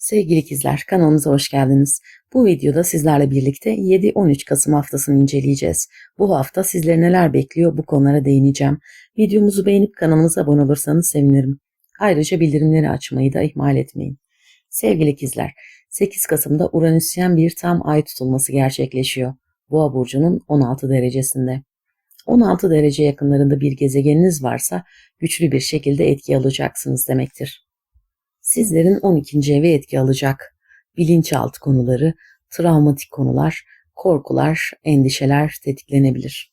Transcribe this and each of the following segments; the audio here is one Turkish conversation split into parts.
Sevgili ikizler kanalımıza hoş geldiniz. Bu videoda sizlerle birlikte 7-13 Kasım haftasını inceleyeceğiz. Bu hafta sizleri neler bekliyor bu konulara değineceğim. Videomuzu beğenip kanalımıza abone olursanız sevinirim. Ayrıca bildirimleri açmayı da ihmal etmeyin. Sevgili ikizler 8 Kasım'da Uranüsyen bir tam ay tutulması gerçekleşiyor. Boğa burcunun 16 derecesinde. 16 derece yakınlarında bir gezegeniniz varsa güçlü bir şekilde etki alacaksınız demektir sizlerin 12. eve etki alacak. Bilinçaltı konuları, travmatik konular, korkular, endişeler tetiklenebilir.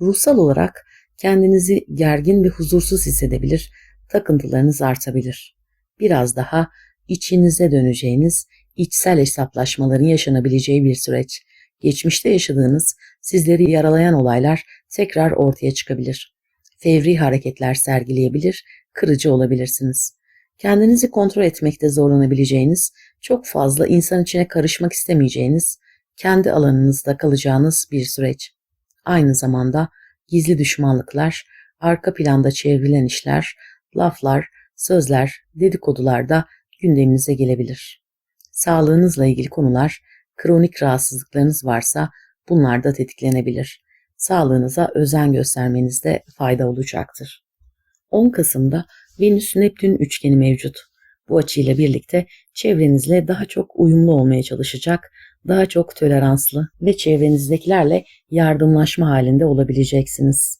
Ruhsal olarak kendinizi gergin ve huzursuz hissedebilir, takıntılarınız artabilir. Biraz daha içinize döneceğiniz, içsel hesaplaşmaların yaşanabileceği bir süreç. Geçmişte yaşadığınız, sizleri yaralayan olaylar tekrar ortaya çıkabilir. Fevri hareketler sergileyebilir, kırıcı olabilirsiniz kendinizi kontrol etmekte zorlanabileceğiniz, çok fazla insan içine karışmak istemeyeceğiniz, kendi alanınızda kalacağınız bir süreç. Aynı zamanda gizli düşmanlıklar, arka planda çevrilen işler, laflar, sözler, dedikodular da gündeminize gelebilir. Sağlığınızla ilgili konular, kronik rahatsızlıklarınız varsa bunlar da tetiklenebilir. Sağlığınıza özen göstermenizde fayda olacaktır. 10 Kasım'da Venüs-Neptün üçgeni mevcut. Bu açıyla birlikte çevrenizle daha çok uyumlu olmaya çalışacak, daha çok toleranslı ve çevrenizdekilerle yardımlaşma halinde olabileceksiniz.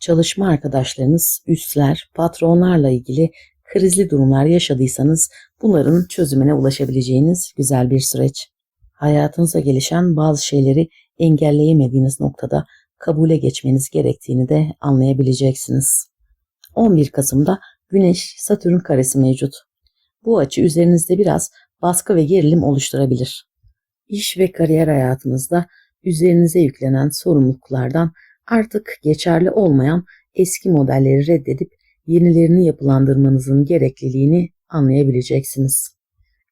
Çalışma arkadaşlarınız, üstler, patronlarla ilgili krizli durumlar yaşadıysanız bunların çözümüne ulaşabileceğiniz güzel bir süreç. Hayatınıza gelişen bazı şeyleri engelleyemediğiniz noktada kabule geçmeniz gerektiğini de anlayabileceksiniz. 11 Kasım'da Güneş Satürn karesi mevcut. Bu açı üzerinizde biraz baskı ve gerilim oluşturabilir. İş ve kariyer hayatınızda üzerinize yüklenen sorumluluklardan artık geçerli olmayan eski modelleri reddedip yenilerini yapılandırmanızın gerekliliğini anlayabileceksiniz.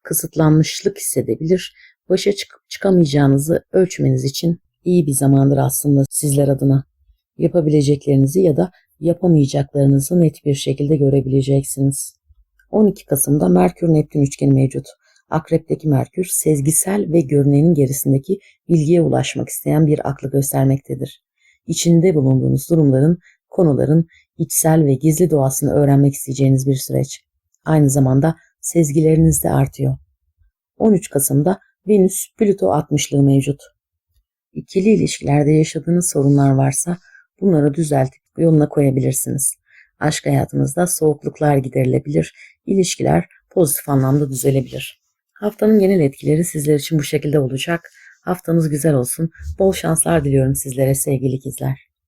Kısıtlanmışlık hissedebilir, başa çıkıp çıkamayacağınızı ölçmeniz için iyi bir zamandır aslında sizler adına. Yapabileceklerinizi ya da yapamayacaklarınızı net bir şekilde görebileceksiniz. 12 Kasım'da Merkür-Neptün üçgeni mevcut. Akrep'teki Merkür, sezgisel ve görünenin gerisindeki bilgiye ulaşmak isteyen bir aklı göstermektedir. İçinde bulunduğunuz durumların, konuların içsel ve gizli doğasını öğrenmek isteyeceğiniz bir süreç. Aynı zamanda sezgileriniz de artıyor. 13 Kasım'da Venüs-Plüto 60'lığı mevcut. İkili ilişkilerde yaşadığınız sorunlar varsa bunları düzeltip yoluna koyabilirsiniz. Aşk hayatınızda soğukluklar giderilebilir, ilişkiler pozitif anlamda düzelebilir. Haftanın genel etkileri sizler için bu şekilde olacak. Haftanız güzel olsun. Bol şanslar diliyorum sizlere sevgili ikizler.